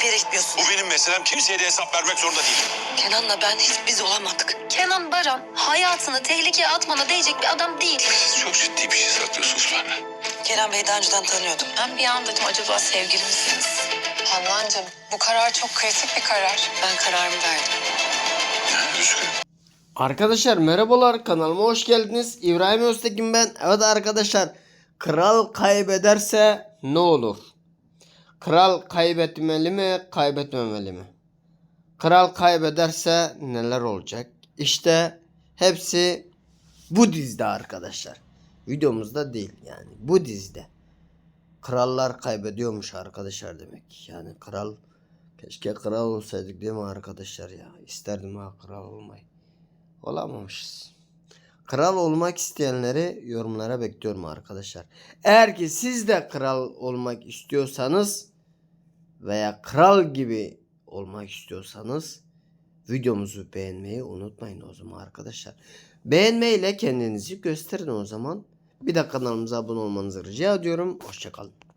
hiçbir yere gitmiyorsun. Bu benim meselem. Kimseye de hesap vermek zorunda değilim. Kenan'la ben hiç biz olamadık. Kenan Baran hayatını tehlikeye atmana değecek bir adam değil. Çok ciddi bir şey saklıyorsunuz benden. Kenan Bey'i daha önceden tanıyordum. Ben bir an dedim acaba sevgili misiniz? Handancığım bu karar çok kritik bir karar. Ben kararımı verdim. Üzgünüm. Arkadaşlar merhabalar kanalıma hoş geldiniz. İbrahim Öztekin ben. Evet arkadaşlar kral kaybederse ne olur? Kral kaybetmeli mi kaybetmemeli mi? Kral kaybederse neler olacak? İşte hepsi bu dizide arkadaşlar. Videomuzda değil yani bu dizide. Krallar kaybediyormuş arkadaşlar demek. Yani kral keşke kral olsaydık değil mi arkadaşlar ya? İsterdim ha kral olmayı. Olamamışız. Kral olmak isteyenleri yorumlara bekliyorum arkadaşlar. Eğer ki siz de kral olmak istiyorsanız veya kral gibi olmak istiyorsanız videomuzu beğenmeyi unutmayın o zaman arkadaşlar. Beğenmeyle kendinizi gösterin o zaman. Bir de kanalımıza abone olmanızı rica ediyorum. Hoşçakalın.